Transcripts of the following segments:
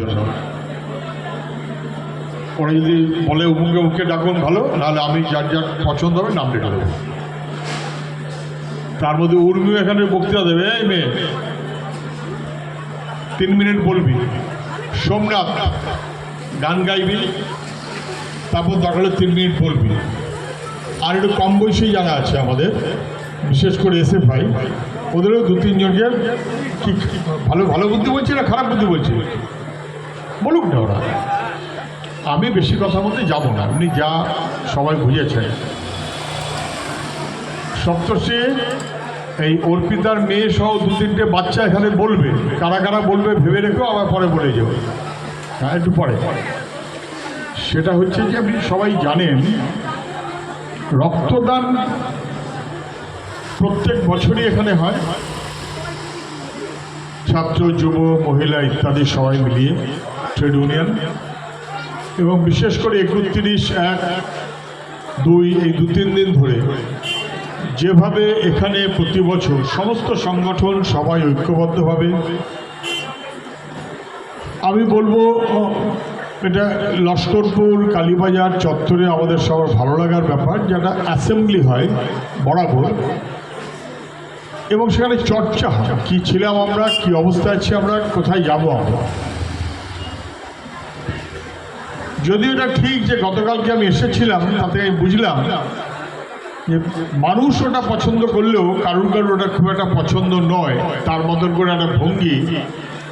জন্য। ওরা যদি বলে উমুকে উমুকে ডাকুন, ভালো, নাহলে আমি যার যার পছন্দ হবে নাম ডেকে দেবো। তার মধ্যে উর্মি এখানে বক্তৃতা দেবে, এই মেয়ে। তিন মিনিট বলবি। সোমনাথ, গান গাইবি, তারপর দরকার তিন মিনিট বলবি। আর একটু কম বয়সী যারা আছে আমাদের, বিশেষ করে এসে ভাই, ওদেরও দু তিনজনকে কি ভালো ভালো বুদ্ধি বলছি না খারাপ বুদ্ধি বলছি? বলুক না ওরা। আমি বেশি কথা বলতে যাব না। আপনি যা সবাই বুঝেছেন। সপ্তর্ষি, এই অর্পিতার মেয়ে সহ দু তিনটে বাচ্চা এখানে বলবে। কারা কারা বলবে ভেবে রেখো, আবার পরে বলে যাও হ্যাঁ একটু পরে। সেটা হচ্ছে যে আপনি সবাই জানেন, রক্তদান প্রত্যেক বছরই এখানে হয়। ছাত্র যুব মহিলা ইত্যাদি সবাই মিলিয়ে। Trade union. এবং বিশেষ করে একত্রিশ এক দুই এই দু তিন দিন ধরে যেভাবে এখানে প্রতি বছর সমস্ত সংগঠন সবাই ঐক্যবদ্ধভাবে, আমি বলব, এটা লস্করপুর, কালীবাজার চত্বরে আমাদের সবার ভালো লাগার ব্যাপার, যেটা অ্যাসেম্বলি হয় বরাবর। এবং সেখানে চর্চা হয়, কী ছিলাম আমরা, কি অবস্থায় আছি আমরা, কোথায় যাব আমরা। যদিও এটা ঠিক যে গতকালকে আমি এসেছিলাম তাতে আমি বুঝলাম যে মানুষ ওটা পছন্দ করলেও কারুর কারুর ওটা খুব একটা পছন্দ নয়। তার মতন করে একটা ভঙ্গি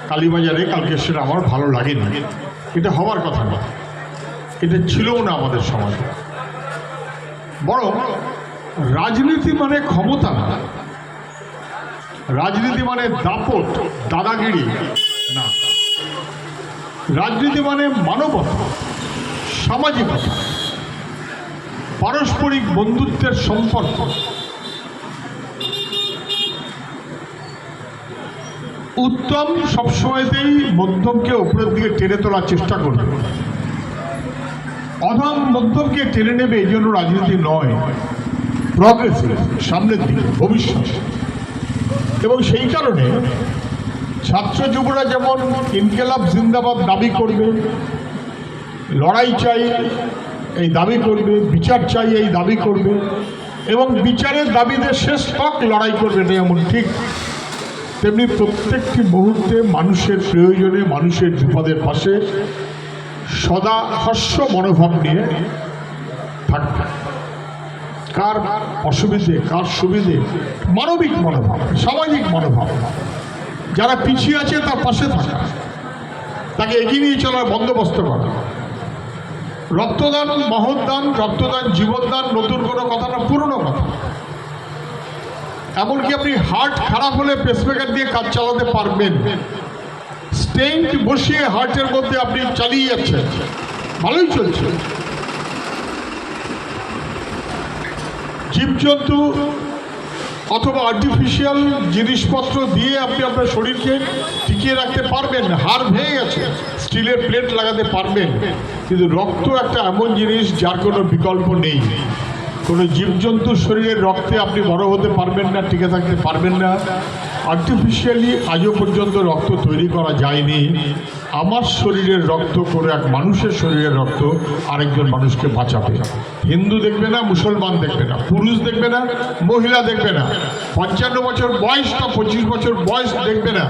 কালীবাজারে কালকে সেটা আমার ভালো লাগেনি। এটা হওয়ার কথা না এটা ছিলও না আমাদের সমাজে। বড় রাজনীতি মানে ক্ষমতা না। রাজনীতি মানে দাপট, দাদাগিরি না। রাজনীতি মানে মানবতা। সামাজিকতা পারস্পরিক বন্ধুত্বের সম্পর্ক। উত্তম সবসময়তেই মধ্যমকে উপরের দিকে টেনে তোলার চেষ্টা করবে। অধম মধ্যমকে টেনে নেবে এই জন্য রাজনীতি নয় প্রগ্রেসিভ সামনের দিকে, ভবিষ্যৎ। এবং সেই কারণে ছাত্র যুবরা যেমন ইনকেলাব জিন্দাবাদ দাবি করবে লড়াই চাই, এই দাবি করবে, বিচার চাই, এই দাবি করবে। এবং বিচারের দাবিতে শেষ পাক লড়াই করবে, এটা এমন ঠিক, তেমনি প্রত্যেকটি মুহূর্তে মানুষের প্রয়োজনে, মানুষের বিপদের পাশে সদা হস্য মনোভাব নিয়ে থাকবে। কার অসুবিধে, কার সুবিধে? মানবিক মনোভাব, সামাজিক মনোভাব। যারা পিছিয়ে আছে, তার পাশে থাকা। তাকে এগিয়ে নিয়ে চলার বন্দোবস্ত করা। রক্তদান, মহৎদান, রক্তদান, জীবনদান নতুন কোনো কথা না, পুরনো কথা। এমনকি আপনি হার্ট খারাপ হলে পেসমেকার দিয়ে কাজ চালাতে পারবেন। স্টেন্ট বসিয়ে হার্টের মধ্যে আপনি চালিয়ে যাচ্ছেন। ভালোই চলছে। জীবজন্তু অথবা আর্টিফিশিয়াল জিনিসপত্র দিয়ে আপনি আপনার শরীরকে টিকিয়ে রাখতে পারবেন, হাড় ভেঙে গেছে। স্টিলের প্লেট লাগাতে পারবেন, কিন্তু রক্ত একটা এমন জিনিস যার কোনো বিকল্প নেই। কোনো জীবজন্তুর শরীরের রক্তে আপনি বড় হতে পারবেন না, টিকে থাকতে পারবেন না। আর্টিফিশিয়ালি আজও পর্যন্ত রক্ত তৈরি করা যায়নি। আমার শরীরের রক্ত করে এক মানুষের শরীরের রক্ত আরেকজন মানুষকে বাঁচাবে। হিন্দু দেখবে না, মুসলমান দেখবে না, পুরুষ দেখবে না, মহিলা দেখবে না। পঞ্চান্ন বছর বয়স বা পঁচিশ বছর বয়স দেখবে না।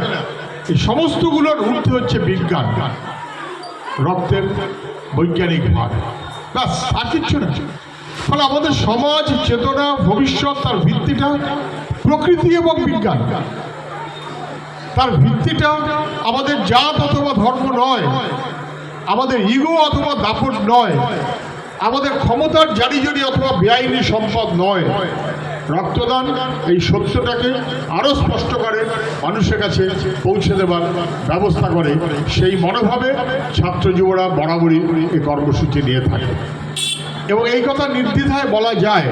এই সমস্তগুলোর ঊর্ধ্বে হচ্ছে বিজ্ঞান, রক্তের বৈজ্ঞানিক ভাগ ব্যাস, আর কিচ্ছু না। ফলে আমাদের সমাজ, চেতনা, ভবিষ্যৎ, তার ভিত্তিটা প্রকৃতি এবং বিজ্ঞান। তার ভিত্তিটা আমাদের জাত অথবা ধর্ম নয়, আমাদের ইগো অথবা দাপট নয়, আমাদের ক্ষমতার জারি জারি অথবা বেআইনি সম্পদ নয়। রক্তদান এই সত্যটাকে আরও স্পষ্ট করে মানুষের কাছে পৌঁছে দেবার ব্যবস্থা করে। সেই মনোভাবে ছাত্র যুবরা বরাবরই এই কর্মসূচি নিয়ে থাকে। এবং এই কথা নির্দ্বিধায় বলা যায়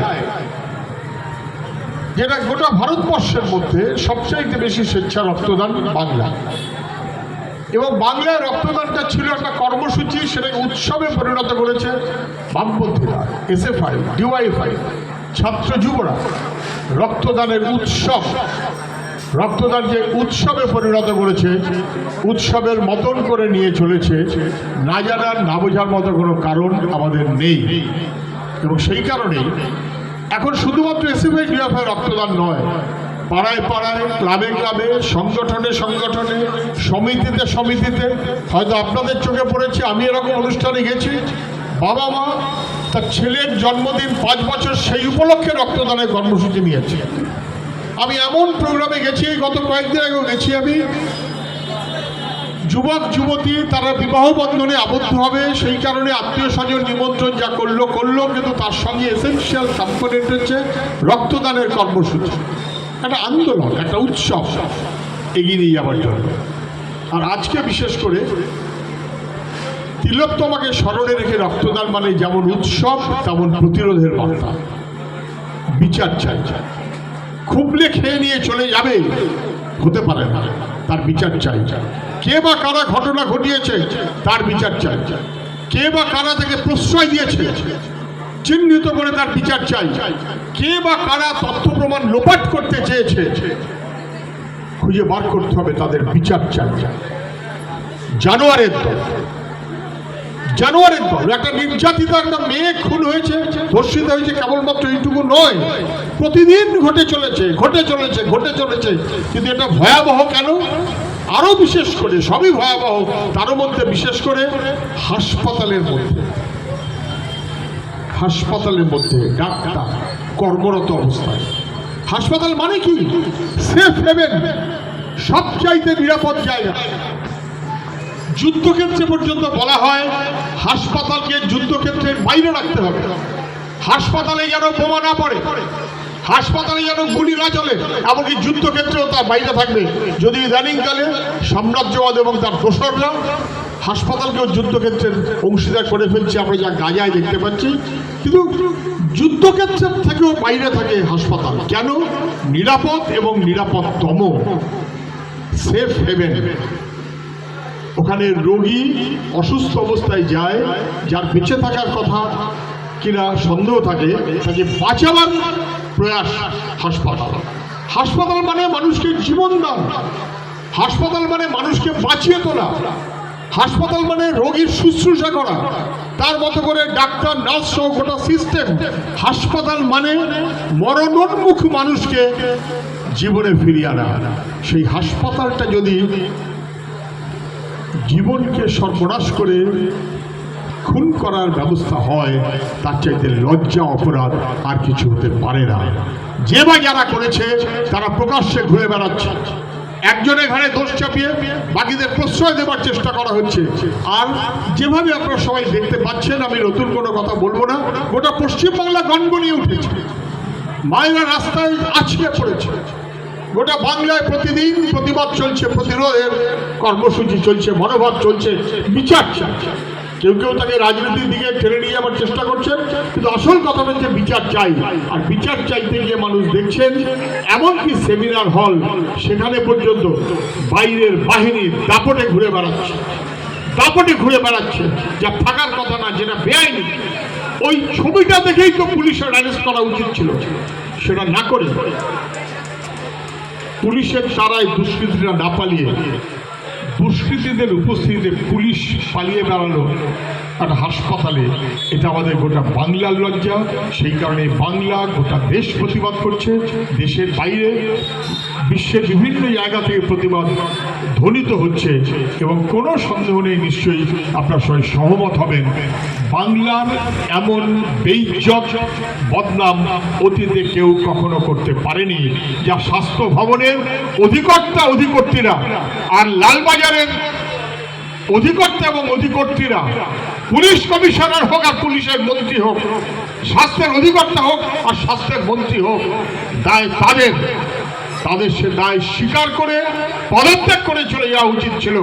যেটা গোটা ভারতবর্ষের মধ্যে সবচাইতে বেশি স্বেচ্ছা রক্তদান বাংলা। এবং বাংলায় রক্তদানটা ছিল একটা কর্মসূচি, সেটাকে উৎসবে পরিণত করেছে বামপন্থীরা এসএফআই ডিওয়াইফআই ছাত্র যুবরা, রক্তদানের উৎসব। রক্তদান যে উৎসবে পরিণত করেছে, উৎসবের মতন করে নিয়ে চলেছে, না জানার, না বোঝার মতো কোনো কারণ আমাদের নেই। এবং সেই কারণেই এখন শুধুমাত্র এসিফাই ডিএফআই রক্তদান নয়, পাড়ায় পাড়ায়, ক্লাবে ক্লাবে, সংগঠনে সংগঠনে, সমিতিতে সমিতিতে, হয়তো আপনাদের চোখে পড়েছে, আমি এরকম অনুষ্ঠানে গেছি বাবা মা তার ছেলের জন্মদিন পাঁচ বছর সেই উপলক্ষে রক্তদানের কর্মসূচি নিয়েছে। আমি এমন প্রোগ্রামে গেছি, গত কয়েকদিন আগেও গেছি আমি, যুবক, যুবতী তারা বিবাহ বন্ধনে আবদ্ধ হবে, সেই কারণে আত্মীয় স্বজন নিমন্ত্রণ যা করল করল কিন্তু তার সঙ্গে এসেন্সিয়াল কম্পোনেন্ট হচ্ছে রক্তদানের কর্মসূচি। একটা আন্দোলন, একটা উৎসব এগিয়ে নিয়ে যাওয়ার জন্য। আর আজকে বিশেষ করে তিলোত্তমাকে স্মরণে রেখে রক্তদান মানে যেমন উৎসব, তেমন প্রতিরোধের বার্তা। বিচার চাই। খুবলে খেয়ে নিয়ে চলে যাবে। হতে পারে না। তার বিচার চাই। কে বা কারা ঘটনা ঘটিয়েছে, তার বিচার চাই। কে বা কারা থেকে প্রশ্রয় দিয়েছে, চিহ্নিত করে তার বিচার চাই। কে বা কারা তথ্য প্রমাণ লোপাট করতে চেয়েছে, খুঁজে বার করতে হবে তাদের বিচার চাই। জানোয়ারের জানোয়ারের দল একটা নির্যাতিত একটা মেয়ে খুন হয়েছে, ধর্ষিত হয়েছে, কেবলমাত্র এইটুকু নয়, প্রতিদিন ঘটে চলেছে ঘটে চলেছে ঘটে চলেছে। কিন্তু এটা ভয়াবহ কেন? আরও বিশেষ করে, সবই ভয়াবহ তার মধ্যে বিশেষ করে হাসপাতালের মধ্যে। হাসপাতালের মধ্যে ডাক্তার, কর্মরত অবস্থায়। হাসপাতাল মানে কি? সেফ হেভেন, সবচাইতে নিরাপদ জায়গা। যুদ্ধক্ষেত্রে পর্যন্ত বলা হয়, হাসপাতালকে যুদ্ধক্ষেত্রের বাইরে রাখতে হবে। হাসপাতালে যেন বোমা না পড়ে, হাসপাতালে যেন গুলি না চলে, এমনকি যুদ্ধক্ষেত্রেও তার বাইরে থাকবে। যদি ইদানিংকালে সাম্রাজ্যবাদ এবং তার দোসররা হাসপাতালকেও যুদ্ধক্ষেত্রের অংশীদার করে ফেলছে, আমরা যা গাজায় দেখতে পাচ্ছি, কিন্তু যুদ্ধক্ষেত্রের থেকেও বাইরে থাকে হাসপাতাল। কেন? নিরাপদ এবং নিরাপদতম সেফ হেভেন। ওখানে রোগী অসুস্থ অবস্থায় যায়, যার বেঁচে থাকার কথা কিনা সন্দেহ থাকে, তাকে বাঁচাবার প্রয়াস হাসপাতাল। হাসপাতাল মানে মানুষকে জীবন দান। হাসপাতাল মানে মানুষকে বাঁচিয়ে তোলা। হাসপাতাল মানে রোগীর শুশ্রূষা করা। তার মতো করে ডাক্তার, নার্স সহ গোটা সিস্টেম। হাসপাতাল মানে মরণোন্মুখ মানুষকে জীবনে ফিরিয়ে আনা। সেই হাসপাতালটা যদি জীবনকে সর্বনাশ করে খুন করার ব্যবস্থা হয়, তার চাইতে লজ্জা, অপরাধ আর কিছু হতে পারে না। যে বা যারা করেছে, তারা প্রকাশ্যে ঘুরে বেড়াচ্ছে। একজনের ঘাড়ে দোষ চাপিয়ে বাকিদের প্রশ্রয় দেওয়ার চেষ্টা করা হচ্ছে। আর যেভাবে আপনারা সবাই দেখতে পাচ্ছেন, আমি নতুন কোনো কথা বলব না, গোটা পশ্চিমবাংলা গনগনিয়ে উঠেছে। মায়েরা রাস্তায় আছড়ে পড়েছে। গোটা বাংলায় প্রতিদিন প্রতিবাদ চলছে, প্রতিরোধের কর্মসূচি চলছে, মনোভাব চলছে, বিচার চলছে। কেউ কেউ তাকে রাজনীতির দিকে ঠেলে নিয়ে যাওয়ার চেষ্টা করছেন, কিন্তু আসল কথা হচ্ছে বিচার চাই। আর বিচার চাইতে গিয়ে মানুষ দেখছেন এমনকি সেমিনার হল সেখানে পর্যন্ত বাইরের বাহিনী দাপটে ঘুরে বেড়াচ্ছে। দাপটে ঘুরে বেড়াচ্ছে, যা থাকার কথা না, যেটা বেআইনি। ওই ছবিটা দেখেই তো পুলিশের অ্যারেস্ট করা উচিত ছিল। সেটা না করে পুলিশের সারায় দুষ্কৃতীরা না পালিয়ে দুষ্কৃতীদের উপস্থিতিতে পুলিশ পালিয়ে বেড়ালো একটা হাসপাতালে। এটা আমাদের গোটা বাংলার লজ্জা। সেই কারণে বাংলা গোটা দেশ প্রতিবাদ করছে, দেশের বাইরে বিশ্বের বিভিন্ন জায়গা থেকে প্রতিবাদ ধ্বনিত হচ্ছে এবং কোনো সন্দেহ নেই নিশ্চয়ই আপনার সবাই সহমত হবেন। বাংলার এমন বেইজ্জত বদনাম অতীতে কেউ কখনো করতে পারেনি, যা স্বাস্থ্য ভবনের অধিকর্তা অধিকর্তীরা আর লালবাজারের অধিকর্তা এবং অধিকর্তীরা পুলিশ কমিশনার হোক আর পুলিশের মন্ত্রী হোক, স্বাস্থ্যের অধিকর্তা হোক আর স্বাস্থ্যের মন্ত্রী হোক, দায় তাদের। তাদের সে দায় স্বীকার করে, পদত্যাগ করে চলে যাওয়া উচিত ছিল।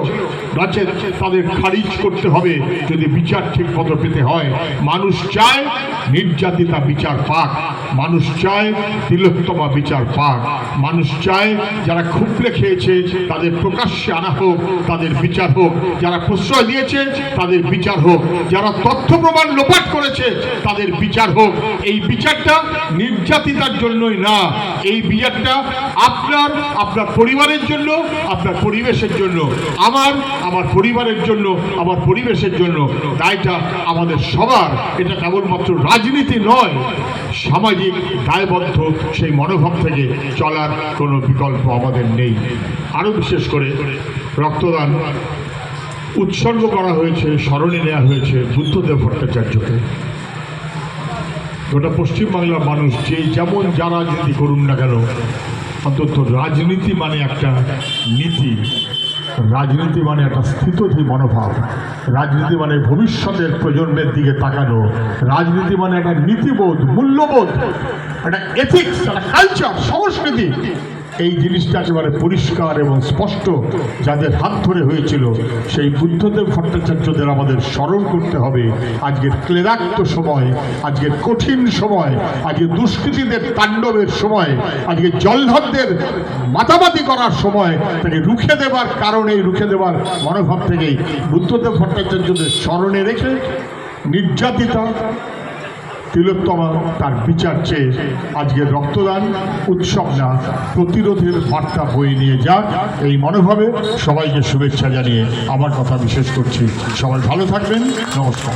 তাদের খারিজ করতে হবে যদি বিচার ঠিক মতো পেতে হয়। মানুষ চায় নির্যাতিতা বিচার পাক। মানুষ চায় তিলোত্তমা বিচার পাক। মানুষ চায় যারা খুবলে খেয়েছে, তাদের প্রকাশ্যে আনা হোক, তাদের বিচার হোক। যারা প্রশ্রয় দিয়েছে, তাদের বিচার হোক। যারা তথ্য প্রমাণ লোপাট করেছে, তাদের বিচার হোক। এই বিচারটা নির্যাতিতার জন্যই না। এই বিচারটা আপনার আপনার পরিবারের জন্য, আপনার পরিবেশের জন্য, আমার আমার পরিবারের জন্য, আমার পরিবেশের জন্য, দায়টা আমাদের সবার। এটা কেবলমাত্র রাজনীতি নয়, সামাজিক দায়বদ্ধ সেই মনোভাব থেকে চলার কোনো বিকল্প আমাদের নেই। আরও বিশেষ করে রক্তদান উৎসর্গ করা হয়েছে, স্মরণে নেওয়া হয়েছে বুদ্ধদেব ভট্টাচার্যকে। গোটা পশ্চিমবাংলার মানুষ যে যেমন যারা যদি করুন না কেন অন্তত রাজনীতি মানে একটা নীতি। রাজনীতি মানে একটা স্থিতধী মনোভাব। রাজনীতি মানে ভবিষ্যতের প্রজন্মের দিকে তাকানো। রাজনীতি মানে একটা নীতিবোধ, মূল্যবোধ, একটা এথিক্স একটা কালচার সংস্কৃতি। এই জিনিসটা একেবারে পরিষ্কার এবং স্পষ্ট যাদের হাত ধরে হয়েছিল, সেই বুদ্ধদেব ভট্টাচার্যদের আমাদের স্মরণ করতে হবে। আজকের ক্লেদাক্ত সময়, আজকের কঠিন সময় আজকে দুষ্কৃতীদের তাণ্ডবের সময় আজকে জলধরদের মাতামাতি করার সময় তাকে রুখে দেবার কারণে, রুখে দেবার মনোভাব থেকেই বুদ্ধদেব ভট্টাচার্যদের স্মরণে রেখে নির্যাতিতা তিলোত্তমা তার বিচার চেয়ে আজকে রক্তদান, উৎসব না, প্রতিরোধের বার্তা বয়ে নিয়ে যাক এই মনোভাবে সবাইকে শুভেচ্ছা জানিয়ে আমার কথা বিশেষ করছি। সবাই ভালো থাকবেন, নমস্কার।